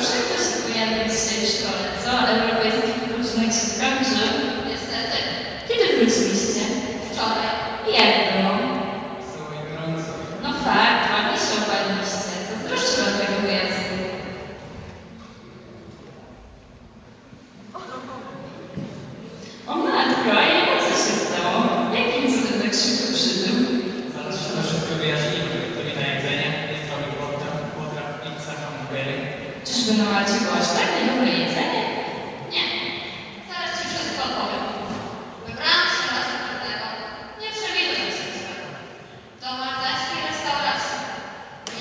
wszelkie sytuacje z tej strony, co Europejski Klub Miejski także jest kiedy wróciliście? Czyżby na Malcie było aż tak niedobre jedzenie? Nie. Zaraz ci wszystko opowiem. Wybrałam się raz pewnego. Nie przewiduję nazwiska. Do maltańskiej restauracji.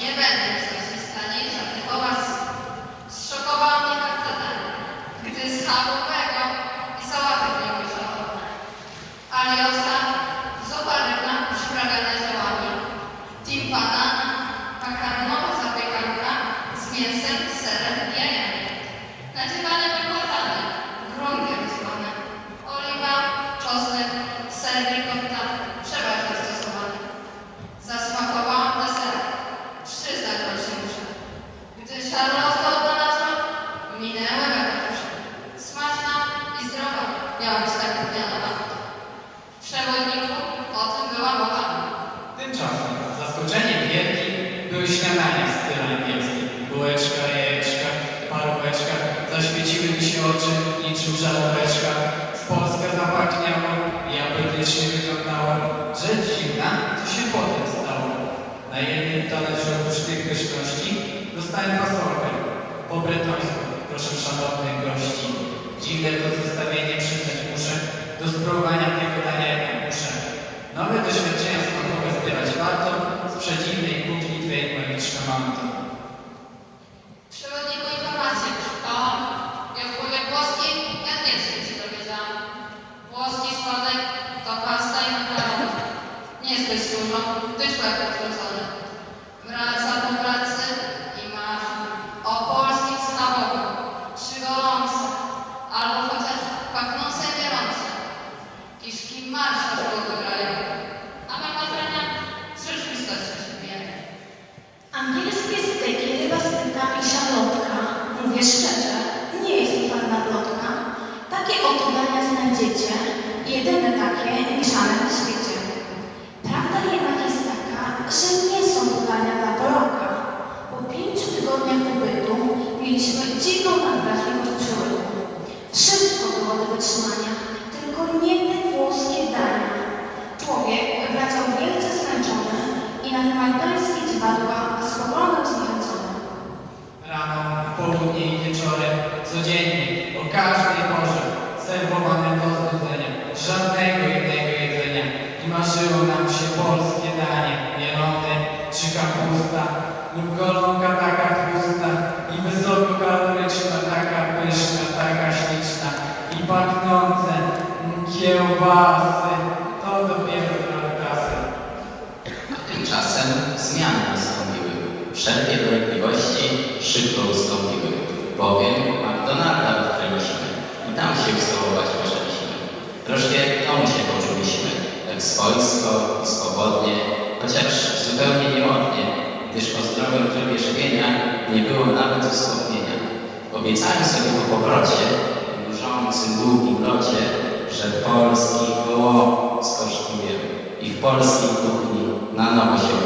Nie będę już nazwiskani żadnych owacji. Zszokowała mnie karta dania, gdy schabowego i sałaty w niej ujrzałam. Alioska, zupa rybna przyprawiana ziołami, timpana, Tymczasem zaskoczeniem wielkim były śniadania w stylu angielskim. Bułeczka, oczy niczym żaróweczka. Polska zapachniało i apetycznie wyglądało. Rzecz dziwna, co się potem stało. Na jednym talerzu oprócz tych pyszności dostałem fasolkę. Po bretońsku, proszę szanownych gości. Dziwne to zestawienie przyznać muszę. Do spróbowania tego dania jak muszę. Nowe doświadczenia smakowe zbierać warto, z przeciwnej kuchni twej magiczna manto. Nie zbyt dużo, gdyż łeb odwrócony. Wraca po pracy i marzy o polskim schabowym, trzy gorące, albo chociaż pachnące i mielące. Kiszki marsz aż wygrają, a mama trania z rzeczywistością się bijemy. Angielskie styki, ryba z frytkami, szalotka. Mówię szczerze, nie jest to żadna plotka. Takie oto dania znajdziecie, jedyne takie mieszane na świecie. Prawda jednak jest taka, że nie są to dania dla Polaka. Po pięciu tygodniach pobytu mieliśmy dziwną nadwrażliwość przełyku. Wszystko było do wytrzymania, tylko nie te włoskie dania. Człowiek wracał wielce zmęczony i na maltańskie dziwadła z powrotem. Rano, południe i wieczorem, codziennie, o każdej porze, serwowane do znudzenia, żadnego innego jedzenia. I marzyło nam się polskie danie, mielone czy kapusta, lub golonka taka wysokokaloryczna, taka pyszna, taka śliczna i pachnące kiełbasy, to dopiero drogowskazy. Tymczasem zmiany nastąpiły. Wszelkie dolegliwości szybko ustąpiły, bowiem McDonalda odkryliśmy i tam się ustołować możemy. Troszkę domu się poczuliśmy, tak swojsko i swobodnie, chociaż zupełnie nieładnie, gdyż o zdrowym trybie żywienia nie było nawet wspomnienia. Obiecałem sobie po powrocie, w nużącym długim locie, że polski wołop skosztuję i w polskiej kuchni na nowo się.